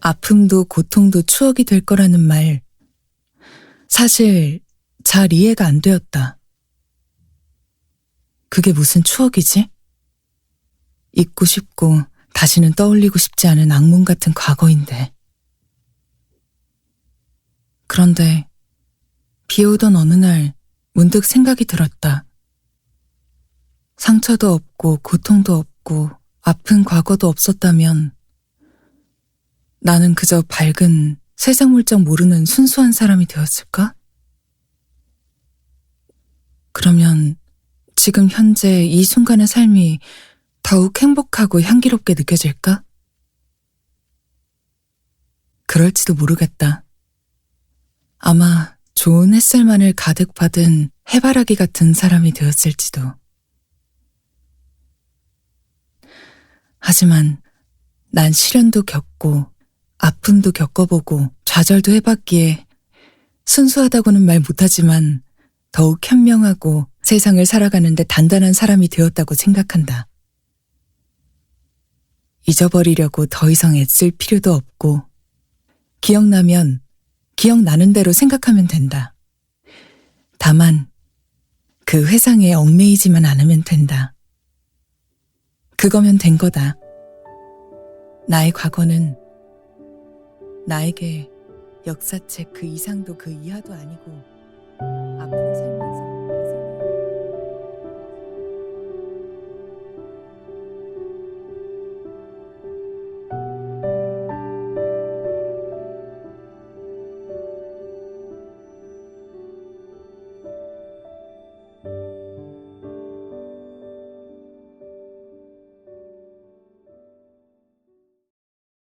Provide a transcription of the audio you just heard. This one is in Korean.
아픔도 고통도 추억이 될 거라는 말, 사실 잘 이해가 안 되었다. 그게 무슨 추억이지? 잊고 싶고 다시는 떠올리고 싶지 않은 악몽 같은 과거인데. 그런데 비 오던 어느 날 문득 생각이 들었다. 상처도 없고 고통도 없고 아픈 과거도 없었다면 나는 그저 밝은 세상 물정 모르는 순수한 사람이 되었을까? 그러면 지금 현재 이 순간의 삶이 더욱 행복하고 향기롭게 느껴질까? 그럴지도 모르겠다. 아마 좋은 햇살만을 가득 받은 해바라기 같은 사람이 되었을지도. 하지만 난 시련도 겪고 아픔도 겪어보고 좌절도 해봤기에 순수하다고는 말 못하지만 더욱 현명하고 세상을 살아가는데 단단한 사람이 되었다고 생각한다. 잊어버리려고 더 이상 애쓸 필요도 없고, 기억나면 기억나는 대로 생각하면 된다. 다만, 그 회상에 얽매이지만 않으면 된다. 그거면 된 거다. 나의 과거는 나에게 역사책 그 이상도 그 이하도 아니고,